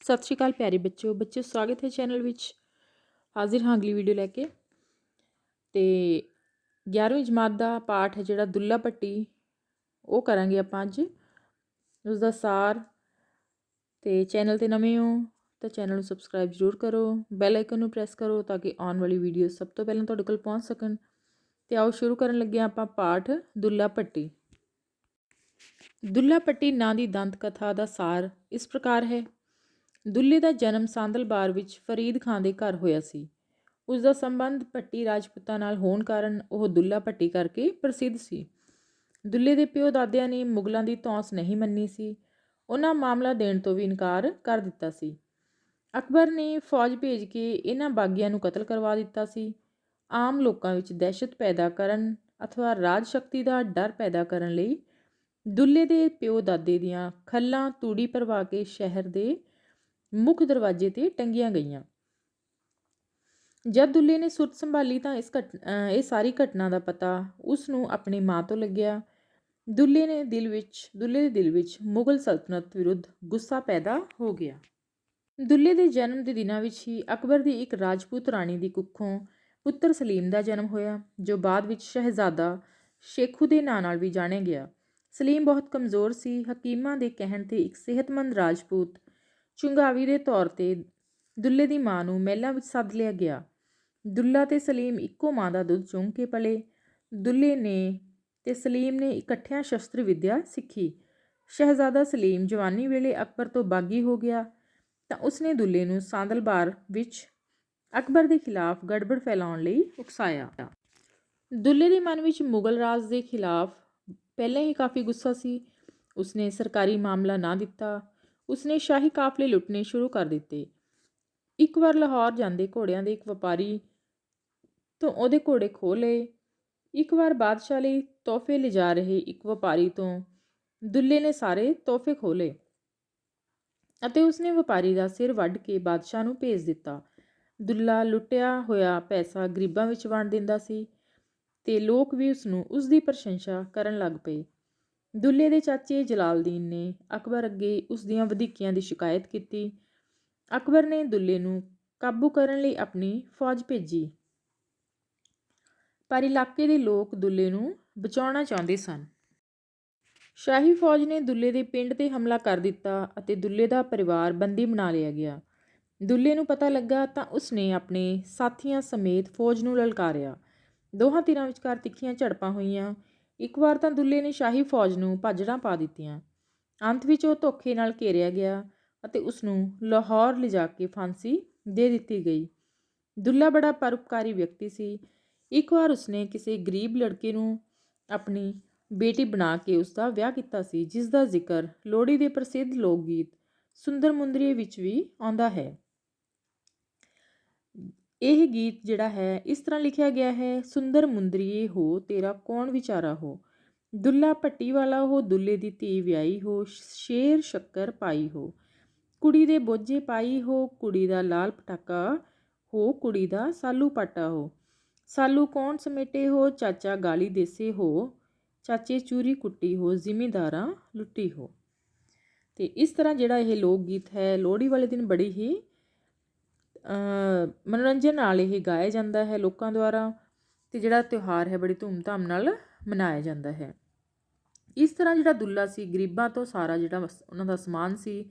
ਸਤਿ ਸ਼੍ਰੀ ਅਕਾਲ ਪਿਆਰੇ ਬੱਚਿਓ। ਬੱਚਿਓ, ਸਵਾਗਤ ਹੈ ਚੈਨਲ ਵਿੱਚ। ਹਾਜ਼ਰ ਹਾਂ ਅਗਲੀ ਵੀਡੀਓ ਲੈ ਕੇ। ਤੇ 11ਵੀਂ ਜਮਾਤ ਦਾ ਪਾਠ ਹੈ ਜਿਹੜਾ ਦੁੱਲਾ ਪੱਟੀ। ਉਹ ਕਰਾਂਗੇ ਆਪਾਂ ਅੱਜ। ਉਸ ਦਾ ਸਾਰ। ਤੇ ਚੈਨਲ ਤੇ ਨਵੇਂ ਹੋ ਤਾਂ ਚੈਨਲ ਨੂੰ ਸਬਸਕ੍ਰਾਈਬ ਜ਼ਰੂਰ ਕਰੋ। ਬੈਲ ਆਈਕਨ ਨੂੰ ਪ੍ਰੈਸ ਕਰੋ ਤਾਂ ਕਿ ਆਉਣ ਵਾਲੀ ਵੀਡੀਓ ਸਭ ਤੋਂ ਪਹਿਲਾਂ ਤੁਹਾਡੇ ਕੋਲ ਪਹੁੰਚ ਸਕਣ। ਤੇ ਆਓ ਸ਼ੁਰੂ ਕਰਨ ਲੱਗੇ ਹਾਂ ਆਪਾਂ ਪਾਠ ਦੁੱਲਾ ਪੱਟੀ। ਦੁੱਲਾ ਪੱਟੀ ਨਾਂ ਦੀ ਦੰਤ ਕਥਾ ਦਾ ਸਾਰ ਇਸ ਪ੍ਰਕਾਰ ਹੈ। ਦੁੱਲੇ ਦਾ ਜਨਮ ਸਾਂਦਲਬਾਰ ਵਿੱਚ ਫਰੀਦ ਖਾਨ ਦੇ ਘਰ ਹੋਇਆ ਸੀ। ਉਸ ਦਾ ਸੰਬੰਧ ਪੱਟੀ ਰਾਜਪੂਤਾਂ ਨਾਲ ਹੋਣ ਕਾਰਨ ਉਹ ਦੁੱਲਾ ਪੱਟੀ ਕਰਕੇ ਪ੍ਰਸਿੱਧ ਸੀ। ਦੁੱਲੇ ਦੇ ਪਿਓ ਦਾਦਿਆਂ ਨੇ ਮੁਗਲਾਂ ਦੀ ਧੌਂਸ ਨਹੀਂ ਮੰਨੀ ਸੀ। ਉਹਨਾਂ ਮਾਮਲਾ ਦੇਣ ਤੋਂ ਵੀ ਇਨਕਾਰ ਕਰ ਦਿੱਤਾ ਸੀ। ਅਕਬਰ ਨੇ ਫੌਜ ਭੇਜ ਕੇ ਇਹਨਾਂ ਬਾਗੀਆਂ ਨੂੰ ਕਤਲ ਕਰਵਾ ਦਿੱਤਾ ਸੀ। ਆਮ ਲੋਕਾਂ ਵਿੱਚ ਦਹਿਸ਼ਤ ਪੈਦਾ ਕਰਨ ਅਥਵਾ ਰਾਜ ਸ਼ਕਤੀ ਦਾ ਡਰ ਪੈਦਾ ਕਰਨ ਲਈ ਦੁੱਲੇ ਦੇ ਪਿਓ ਦਾਦੇ ਦੀਆਂ ਖੱਲਾਂ ਤੂੜੀ ਭਰਵਾ ਕੇ ਸ਼ਹਿਰ ਦੇ ਮੁੱਖ ਦਰਵਾਜ਼ੇ ਤੇ ਟੰਗੀਆਂ ਗਈਆਂ। ਜਦ ਦੁੱਲੇ ਨੇ ਸੁਰਤ ਸੰਭਾਲੀ ਤਾਂ ਇਸ ਘਟ, ਅਹ ਇਹ ਸਾਰੀ ਘਟਨਾ ਦਾ ਪਤਾ ਉਸ ਨੂੰ ਆਪਣੀ ਮਾਂ ਤੋਂ ਲੱਗਿਆ। ਦੁੱਲੇ ਨੇ ਦਿਲ ਵਿੱਚ, ਦੁੱਲੇ ਦੇ ਦਿਲ ਵਿੱਚ ਮੁਗਲ ਸਲਤਨਤ ਵਿਰੁੱਧ ਗੁੱਸਾ ਪੈਦਾ ਹੋ ਗਿਆ। ਦੁੱਲੇ ਦੇ ਜਨਮ ਦੇ ਦਿਨਾਂ ਵਿੱਚ ਹੀ ਅਕਬਰ ਦੀ ਇੱਕ ਰਾਜਪੂਤ ਰਾਣੀ ਦੀ ਕੁੱਖੋਂ ਪੁੱਤਰ ਸਲੀਮ ਦਾ ਜਨਮ ਹੋਇਆ, ਜੋ ਬਾਅਦ ਵਿੱਚ ਸ਼ਹਿਜ਼ਾਦਾ ਸ਼ੇਖੂ ਦੇ ਨਾਂ ਨਾਲ ਵੀ ਜਾਣਿਆ ਗਿਆ। ਸਲੀਮ ਬਹੁਤ ਕਮਜ਼ੋਰ ਸੀ, ਹਕੀਮਾਂ ਦੇ ਕਹਿਣ ਤੇ ਇੱਕ ਸਿਹਤਮੰਦ ਰਾਜਪੂਤ ਚੁੰਘਾਵੀ ਦੇ ਤੌਰ ਤੇ ਦੁੱਲੇ ਦੀ ਮਾਂ ਨੂੰ ਮਹਿਲਾਂ ਵਿੱਚ ਸੱਦ ਲਿਆ ਗਿਆ। ਦੁੱਲਾ ਤੇ ਸਲੀਮ ਇੱਕੋ ਮਾਂ ਦਾ ਦੁੱਧ ਚੁੰਘ ਕੇ ਪਲੇ। ਦੁੱਲੇ ਨੇ ਤੇ ਸਲੀਮ ਨੇ ਇਕੱਠਿਆਂ ਸ਼ਸਤਰ ਵਿਦਿਆ ਸਿੱਖੀ। ਸ਼ਹਿਜ਼ਾਦਾ ਸਲੀਮ ਜਵਾਨੀ ਵੇਲੇ ਅਕਬਰ ਤੋਂ ਬਾਗੀ ਹੋ ਗਿਆ ਤਾਂ ਉਸਨੇ ਦੁੱਲੇ ਨੂੰ ਸਾਂਦਲਬਾਰ ਵਿੱਚ ਅਕਬਰ ਦੇ ਖਿਲਾਫ ਗੜਬੜ ਫੈਲਾਉਣ ਲਈ ਉਕਸਾਇਆ। ਦੁੱਲੇ ਦੇ ਮਨ ਵਿੱਚ ਮੁਗਲ ਰਾਜ ਦੇ ਖਿਲਾਫ ਪਹਿਲਾਂ ਹੀ ਕਾਫੀ ਗੁੱਸਾ ਸੀ। ਉਸਨੇ ਸਰਕਾਰੀ ਮਾਮਲਾ ਨਾ ਦਿੱਤਾ। ਉਸਨੇ ਸ਼ਾਹੀ ਕਾਫਲੇ ਲੁੱਟਣੇ ਸ਼ੁਰੂ ਕਰ ਦਿੱਤੇ। ਇੱਕ ਵਾਰ ਲਾਹੌਰ ਜਾਂਦੇ ਘੋੜਿਆਂ ਦੇ ਇੱਕ ਵਪਾਰੀ ਤੋਂ ਉਹਦੇ ਘੋੜੇ ਖੋਹ ਲਏ। ਇੱਕ ਵਾਰ ਬਾਦਸ਼ਾਹ ਲਈ ਤੋਹਫੇ ਲਿਜਾ ਰਹੇ ਇੱਕ ਵਪਾਰੀ ਤੋਂ ਦੁੱਲੇ ਨੇ ਸਾਰੇ ਤੋਹਫੇ ਖੋਲੇ ਅਤੇ ਉਸਨੇ ਵਪਾਰੀ ਦਾ ਸਿਰ ਵੱਢ ਕੇ ਬਾਦਸ਼ਾਹ ਨੂੰ ਭੇਜ ਦਿੱਤਾ। ਦੁੱਲਾ ਲੁੱਟਿਆ ਹੋਇਆ ਪੈਸਾ ਗਰੀਬਾਂ ਵਿੱਚ ਵੰਡ ਦਿੰਦਾ ਸੀ ਤੇ ਲੋਕ ਵੀ ਉਸ ਨੂੰ ਉਸ ਦੀ ਪ੍ਰਸ਼ੰਸਾ ਕਰਨ ਲੱਗ ਪਏ। ਦੁੱਲੇ ਦੇ ਚਾਚੇ ਜਲਾਲਦੀਨ ਨੇ ਅਕਬਰ ਅੱਗੇ ਉਸ ਦੀਆਂ ਵਧੀਕੀਆਂ ਦੀ ਸ਼ਿਕਾਇਤ ਕੀਤੀ। ਅਕਬਰ ਨੇ ਦੁੱਲੇ ਨੂੰ ਕਾਬੂ ਕਰਨ ਲਈ ਆਪਣੀ ਫੌਜ ਭੇਜੀ। ਪਰ ਇਲਾਕੇ ਦੇ ਲੋਕ ਦੁੱਲੇ ਨੂੰ ਬਚਾਉਣਾ ਚਾਹੁੰਦੇ ਸਨ। ਸ਼ਾਹੀ ਫੌਜ ਨੇ ਦੁੱਲੇ ਦੇ ਪਿੰਡ ਤੇ ਹਮਲਾ ਕਰ ਦਿੱਤਾ ਅਤੇ ਦੁੱਲੇ ਦਾ ਪਰਿਵਾਰ ਬੰਦੀ ਬਣਾ ਲਿਆ ਗਿਆ। ਦੁੱਲੇ ਨੂੰ ਪਤਾ ਲੱਗਾ ਤਾਂ ਉਸਨੇ ਆਪਣੇ ਸਾਥੀਆਂ ਸਮੇਤ ਫੌਜ ਨੂੰ ਲਲਕਾਰਿਆ। ਦੋਹਾਂ ਧਿਰਾਂ ਵਿਚਕਾਰ ਤਿੱਖੀਆਂ ਝੜਪਾਂ ਹੋਈਆਂ। ਇੱਕ ਵਾਰ ਤਾਂ ਦੁੱਲੇ ਨੇ ਸ਼ਾਹੀ ਫੌਜ ਨੂੰ ਭਾਜੜਾਂ ਪਾ ਦਿੱਤੀਆਂ। ਅੰਤ ਵਿੱਚ ਉਹ ਧੋਖੇ ਨਾਲ ਘੇਰਿਆ ਗਿਆ ਅਤੇ ਉਸ ਨੂੰ ਲਾਹੌਰ ਲਿਜਾ ਕੇ ਫਾਂਸੀ ਦੇ ਦਿੱਤੀ ਗਈ। ਦੁੱਲਾ ਬੜਾ ਪਰਉਪਕਾਰੀ ਵਿਅਕਤੀ ਸੀ। ਇੱਕ ਵਾਰ ਉਸਨੇ ਕਿਸੇ ਗਰੀਬ ਲੜਕੇ ਨੂੰ ਆਪਣੀ ਬੇਟੀ ਬਣਾ ਕੇ ਉਸ ਦਾ ਵਿਆਹ ਕੀਤਾ ਸੀ ਜਿਸ ਦਾ ਜ਼ਿਕਰ ਲੋਹੜੀ ਦੇ ਪ੍ਰਸਿੱਧ ਲੋਕ ਗੀਤ ਸੁੰਦਰ ਮੁੰਦਰੀਏ ਵਿੱਚ ਵੀ ਆਉਂਦਾ ਹੈ। ਇਹ ਗੀਤ ਜਿਹੜਾ ਹੈ, ਇਸ ਤਰ੍ਹਾਂ ਲਿਖਿਆ ਗਿਆ ਹੈ, ਸੁੰਦਰ ਮੁੰਦਰੀਏ ਹੋ, ਤੇਰਾ ਕੌਣ ਵਿਚਾਰਾ ਹੋ? ਦੁੱਲਾ ਭੱਟੀ ਵਾਲਾ ਹੋ, ਦੁੱਲੇ ਦੀ ਧੀ ਵਿਆਹੀ ਹੋ, ਸ਼ੇਰ ਸ਼ੱਕਰ ਪਾਈ ਹੋ। ਕੁੜੀ ਦੇ ਬੋਝੇ ਪਾਈ ਹੋ, ਕੁੜੀ ਦਾ ਲਾਲ ਪਟਾਕਾ ਹੋ, ਕੁੜੀ ਦਾ ਸਾਲੂ ਪਾਟਾ ਹੋ। ਸਾਲੂ ਕੌਣ ਸਮੇਟੇ ਹੋ? ਚਾਚਾ ਗਾਲੀ ਦੇਸੇ ਹੋ। ਚਾਚੇ ਚੂਰੀ ਕੁੱਟੀ ਹੋ, ਜ਼ਿਮੀਦਾਰਾਂ ਲੁੱਟੀ ਹੋ। ਤੇ ਇਸ ਤਰ੍ਹਾਂ ਜਿਹੜਾ ਇਹ ਲੋਕ ਗੀਤ ਹੈ, ਲੋਹੜੀ ਵਾਲੇ ਦਿਨ ਬੜੀ ਹੀ ਮਨੋਰੰਜਨ ਨਾਲ ਇਹ ਗਾਇਆ ਜਾਂਦਾ ਹੈ ਲੋਕਾਂ ਦੁਆਰਾ ਅਤੇ ਜਿਹੜਾ ਤਿਉਹਾਰ ਹੈ ਬੜੀ ਧੂਮਧਾਮ ਨਾਲ ਮਨਾਇਆ ਜਾਂਦਾ ਹੈ। ਇਸ ਤਰ੍ਹਾਂ ਜਿਹੜਾ ਦੁੱਲਾ ਸੀ, ਗਰੀਬਾਂ ਤੋਂ ਸਾਰਾ ਜਿਹੜਾ ਉਹਨਾਂ ਦਾ ਸਮਾਨ ਸੀ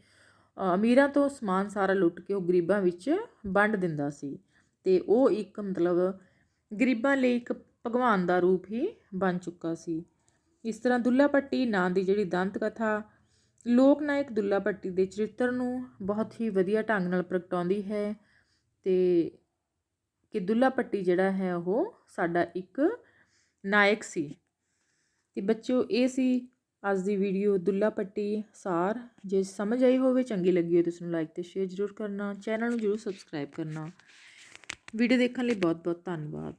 ਅਮੀਰਾਂ ਤੋਂ ਸਮਾਨ ਸਾਰਾ ਲੁੱਟ ਕੇ ਉਹ ਗਰੀਬਾਂ ਵਿੱਚ ਵੰਡ ਦਿੰਦਾ ਸੀ ਤੇ ਉਹ ਇੱਕ ਮਤਲਬ ਗਰੀਬਾਂ ਲਈ ਇੱਕ ਭਗਵਾਨ ਦਾ ਰੂਪ ਹੀ ਬਣ ਚੁੱਕਾ ਸੀ। ਇਸ ਤਰ੍ਹਾਂ ਦੁੱਲਾ ਪੱਟੀ ਨਾਂ ਦੀ ਜਿਹੜੀ ਦੰਤ ਕਥਾ ਲੋਕ ਨਾਇਕ ਦੁੱਲਾ ਪੱਟੀ ਦੇ ਚਰਿੱਤਰ ਨੂੰ ਬਹੁਤ ਹੀ ਵਧੀਆ ਢੰਗ ਨਾਲ ਪ੍ਰਗਟਾਉਂਦੀ ਹੈ। ਤੇ ਕਿ ਦੁੱਲਾ ਪੱਟੀ ਜਿਹੜਾ ਹੈ ਉਹ ਸਾਡਾ ਇੱਕ ਨਾਇਕ ਸੀ। ਤੇ ਬੱਚਿਓ, ਇਹ ਸੀ ਅੱਜ ਦੀ ਵੀਡੀਓ ਦੁੱਲਾ ਪੱਟੀ ਸਾਰ। ਜੇ ਸਮਝ ਆਈ ਹੋਵੇ, ਚੰਗੀ ਲੱਗੀ ਹੋਵੇ ਤੁਸੀਂ ਨੂੰ ਲਾਈਕ ਤੇ ਸ਼ੇਅਰ ਜ਼ਰੂਰ ਕਰਨਾ। ਚੈਨਲ ਨੂੰ ਜ਼ਰੂਰ ਸਬਸਕ੍ਰਾਈਬ ਕਰਨਾ। ਵੀਡੀਓ ਦੇਖਣ ਲਈ ਬਹੁਤ ਬਹੁਤ ਧੰਨਵਾਦ।